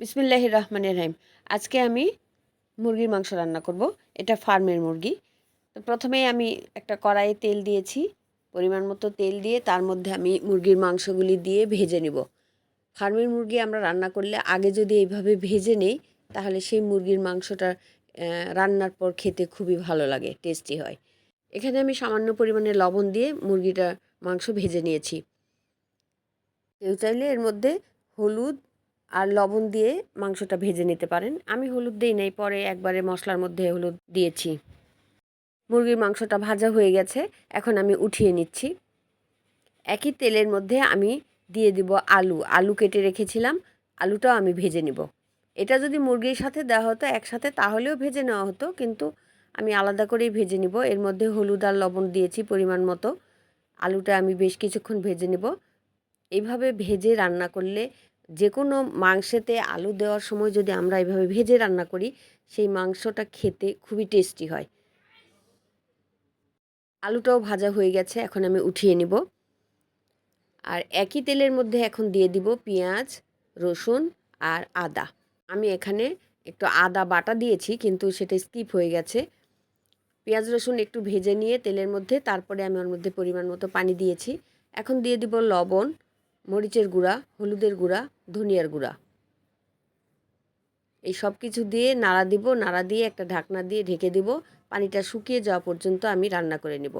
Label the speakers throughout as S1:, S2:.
S1: বিসমিল্লাহ রহমানের রহিম। আজকে আমি মুরগির মাংস রান্না করব। এটা ফার্মের মুরগি। তো প্রথমেই আমি একটা কড়াইয়ে তেল দিয়েছি। পরিমাণ মতো তেল দিয়ে তার মধ্যে আমি মুরগির মাংসগুলি দিয়ে ভেজে নিব। ফার্মের মুরগি আমরা রান্না করলে আগে যদি এইভাবে ভেজে নেই, তাহলে সেই মুরগির মাংসটা রান্নার পর খেতে খুবই ভালো লাগে, টেস্টি হয়। এখানে আমি সামান্য পরিমাণে লবণ দিয়ে মুরগিটা মাংস ভেজে নিয়েছি। কেউ চাইলে এর মধ্যে হলুদ আর লবণ দিয়ে মাংসটা ভেজে নিতে পারেন। আমি হলুদ দিই নাই, পরে একবারে মশলার মধ্যে হলুদ দিয়েছি। মুরগির মাংসটা ভাজা হয়ে গেছে, এখন আমি উঠিয়ে নিচ্ছি। একই তেলের মধ্যে আমি দিয়ে দিব আলু। আলু কেটে রেখেছিলাম, আলুটাও আমি ভেজে নিব। এটা যদি মুরগির সাথে দেওয়া হতো একসাথে, তাহলেও ভেজে নেওয়া হতো, কিন্তু আমি আলাদা করেই ভেজে নিব। এর মধ্যে হলুদ আর লবণ দিয়েছি পরিমাণ মতো। আলুটা আমি বেশ কিছুক্ষণ ভেজে নেব। এইভাবে ভেজে রান্না করলে যে কোনো মাংসেতে আলু দেওয়ার সময় যদি আমরা এইভাবে ভেজে রান্না করি, সেই মাংসটা খেতে খুবই টেস্টি হয়। আলুটাও ভাজা হয়ে গেছে, এখন আমি উঠিয়ে নিব। আর একই তেলের মধ্যে এখন দিয়ে দিব পেঁয়াজ, রসুন আর আদা। আমি এখানে একটু আদা বাটা দিয়েছি, কিন্তু সেটা স্কিপ হয়ে গেছে। পেঁয়াজ, রসুন একটু ভেজে নিয়ে তেলের মধ্যে, তারপরে আমি ওর মধ্যে পরিমাণ মতো পানি দিয়েছি। এখন দিয়ে দিব লবণ। মরিচের গুঁড়া, হলুদের গুঁড়া, ধনিয়ার গুঁড়া। এই সব কিছু দিয়ে নাড়া দিব, নাড়া দিয়ে একটা ঢাকনা দিয়ে ঢেকে দিব। পানিটা শুকিয়ে যাওয়া পর্যন্ত আমি রান্না করে নেব।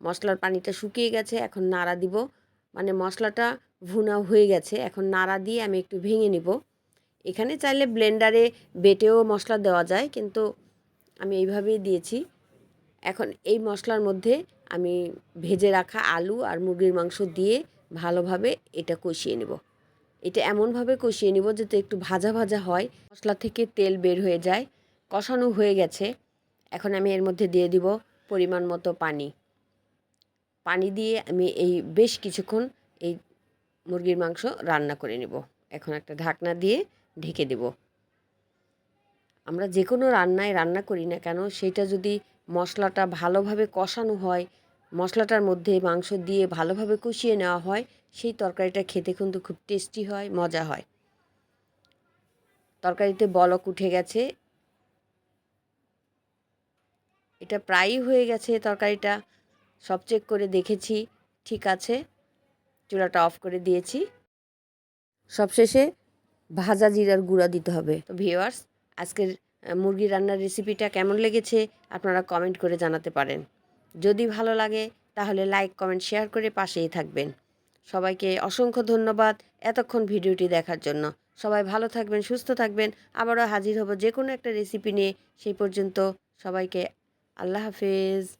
S1: মশলার পানিটা শুকিয়ে গেছে, এখন নাড়া দিব। মানে মশলাটা ভুনা হয়ে গেছে, এখন নাড়া দিয়ে আমি একটু ভেঙে নিব। এখানে চাইলে ব্লেন্ডারে বেটেও মশলা দেওয়া যায়, কিন্তু আমি এইভাবেই দিয়েছি। এখন এই মশলার মধ্যে আমি ভেজে রাখা আলু আর মুরগির মাংস দিয়ে ভালোভাবে এটা কষিয়ে নেব। এটা এমনভাবে কষিয়ে নিব যাতে একটু ভাজা ভাজা হয়। মশলা থেকে তেল বের হয়ে যায়। কষানো হয়ে গেছে। এখন আমি এর মধ্যে দিয়ে দিব পরিমাণ মতো পানি। পানি দিয়ে আমি এই বেশ কিছুক্ষণ এই মুরগির মাংস রান্না করে নেব। এখন একটা ঢাকনা দিয়ে ঢেকে দেব। আমরা যে কোনো রান্নায় রান্না করি না কেন, সেটা যদি মশলাটা ভালোভাবে কষানো হয় মশলাটার মধ্যে মাংস দিয়ে ভালোভাবে কষিয়ে নেওয়া হয়, সেই তরকারিটা খেতে কিন্তু খুব টেস্টি হয়, মজা হয়। তরকারিতে বলক উঠে গেছে। এটা প্রায়ই হয়ে গেছে তরকারিটা। সব চেক করে দেখেছি, ঠিক আছে। চুলাটা অফ করে দিয়েছি। সবশেষে ভাজা জিরার গুঁড়া দিতে হবে। তো ভিওয়ার্স আজকের মুরগি রান্নার রেসিপিটা কেমন লেগেছে আপনারা কমেন্ট করে জানাতে পারেন। যদি ভালো লাগে, তাহলে লাইক কমেন্ট শেয়ার করে পাশেই থাকবেন। সবাইকে অসংখ্য ধন্যবাদ এতক্ষণ ভিডিওটি দেখার জন্য। সবাই ভালো থাকবেন, সুস্থ থাকবেন। আবারও হাজির হব যে কোনো একটা রেসিপি নিয়ে। সেই পর্যন্ত সবাইকে আল্লাহ হাফেজ।